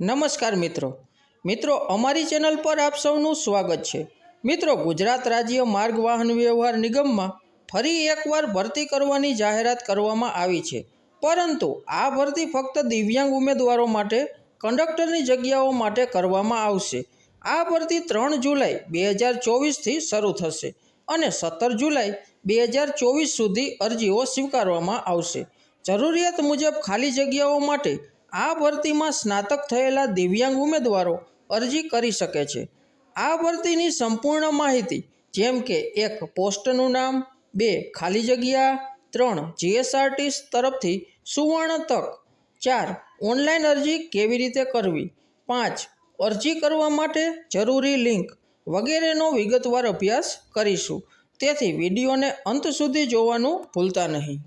નમસ્કાર મિત્રો. મિત્રો, અમારી ચેનલ પર આપ સૌનું સ્વાગત છે. મિત્રો, ગુજરાત રાજ્ય માર્ગ વાહન વ્યવહાર નિગમમાં ફરી એકવાર ભરતી કરવાની જાહેરાત કરવામાં આવી છે. પરંતુ આ ભરતી ફક્ત દિવ્યાંગ ઉમેદવારો માટે, કંડક્ટરની જગ્યાઓ માટે કરવામાં આવશે. આ ભરતી ત્રણ જુલાઈ બે હજાર ચોવીસથી શરૂ થશે અને સત્તર જુલાઈ બે હજાર ચોવીસ સુધી અરજીઓ સ્વીકારવામાં આવશે. જરૂરિયાત મુજબ ખાલી જગ્યાઓ માટે આ ભરતીમાં સ્નાતક થયેલા દિવ્યાંગ ઉમેદવારો અરજી કરી શકે છે. આ ભરતીની સંપૂર્ણ માહિતી, જેમ કે એક પોસ્ટનું નામ, બે ખાલી જગ્યા, ત્રણ જીએસઆરટી તરફથી સુવર્ણ તક, ચાર ઓનલાઈન અરજી કેવી રીતે કરવી, પાંચ અરજી કરવા માટે જરૂરી લિંક વગેરેનો વિગતવાર અભ્યાસ કરીશું. તેથી વિડીયોને અંત સુધી જોવાનું ભૂલતા નહીં.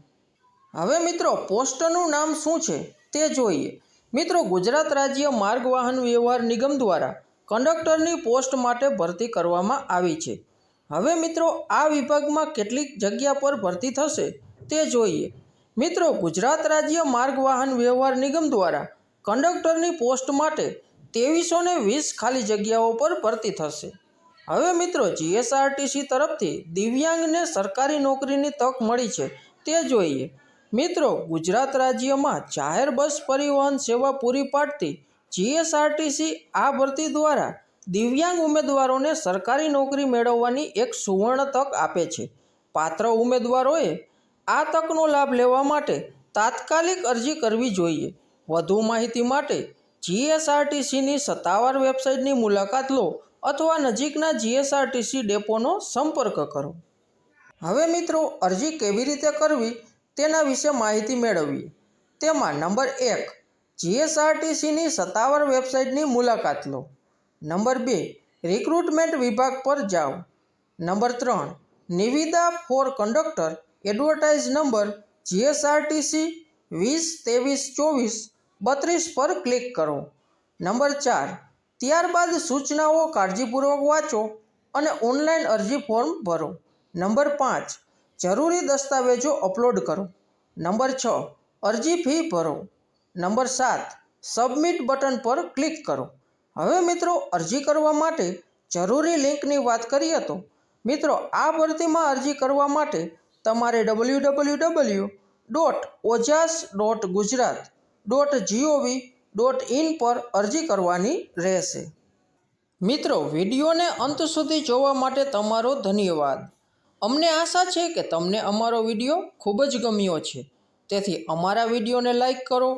હવે મિત્રો, પોસ્ટનું નામ શું છે? તે જોઈએ. મિત્રો, ગુજરાત રાજ્ય માર્ગ વાહન વ્યવહાર નિગમ દ્વારા કંડક્ટરની પોસ્ટ માટે ભરતી કરવામાં આવી છે. હવે મિત્રો, આ વિભાગમાં કેટલીક જગ્યા પર ભરતી થશે તે જોઈએ. મિત્રો, ગુજરાત રાજ્ય માર્ગ વાહન વ્યવહાર નિગમ દ્વારા કંડક્ટરની પોસ્ટ માટે ત્રેવીસો ને વીસ ખાલી જગ્યાઓ પર ભરતી થશે. હવે મિત્રો, જીએસઆરટીસી તરફથી દિવ્યાંગને સરકારી નોકરીની તક મળી છે તે જોઈએ. મિત્રો, ગુજરાત રાજ્યમાં જાહેર બસ પરિવહન સેવા પૂરી પાડતી જીએસઆરટીસી આ ભરતી દ્વારા દિવ્યાંગ ઉમેદવારોને સરકારી નોકરી મેળવવાની એક સુવર્ણ તક આપે છે. પાત્ર ઉમેદવારોએ આ તકનો લાભ લેવા માટે તાત્કાલિક અરજી કરવી જોઈએ. વધુ માહિતી માટે જીએસઆરટીસીની સત્તાવાર વેબસાઇટની મુલાકાત લો અથવા નજીકના જીએસઆરટીસી ડેપોનો સંપર્ક કરો. હવે મિત્રો, અરજી કેવી રીતે કરવી તેના વિશે માહિતી મેળવીએ તેમાં નંબર એક, જીએસઆરટીસીની સત્તાવાર વેબસાઇટની મુલાકાત લો નંબર બે, રિક્રુટમેન્ટ વિભાગ પર જાઓ. નંબર ત્રણ, નિવિદા for conductor advertise number GSRTC વીસ, ત્રેવીસ, ચોવીસ, બત્રીસ પર ક્લિક કરો. નંબર ચાર, ત્યારબાદ સૂચનાઓ કાળજીપૂર્વક વાંચો અને ઓનલાઈન અરજી ફોર્મ ભરો. નંબર પાંચ જરૂરી દસ્તાવેજો અપલોડ કરો. નંબર છ, અરજી ફી ભરો. નંબર સાત, સબમિટ બટન પર ક્લિક કરો. હવે મિત્રો, અરજી કરવા માટે જરૂરી લિંકની વાત કરીએ તો, મિત્રો, આ ભરતીમાં અરજી કરવા માટે તમારે W W W dot Ojas dot Gujarat dot G O V dot in પર અરજી કરવાની રહેશે. મિત્રો, વિડીયોને અંત સુધી જોવા માટે તમારો ધન્યવાદ. અમને આશા છે કે તમને અમારો વીડિયો ખૂબ જ ગમ્યો છે. તેથી અમારા વિડીયોને લાઈક કરો,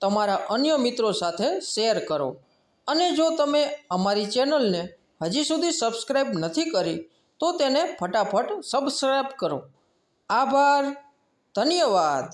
તમારા અન્ય મિત્રો સાથે શેર કરો અને જો તમે અમારી ચેનલને હજી સુધી સબસ્ક્રાઈબ નથી કરી, તો તેને ફટાફટ સબસ્ક્રાઈબ કરો. આભાર, ધન્યવાદ.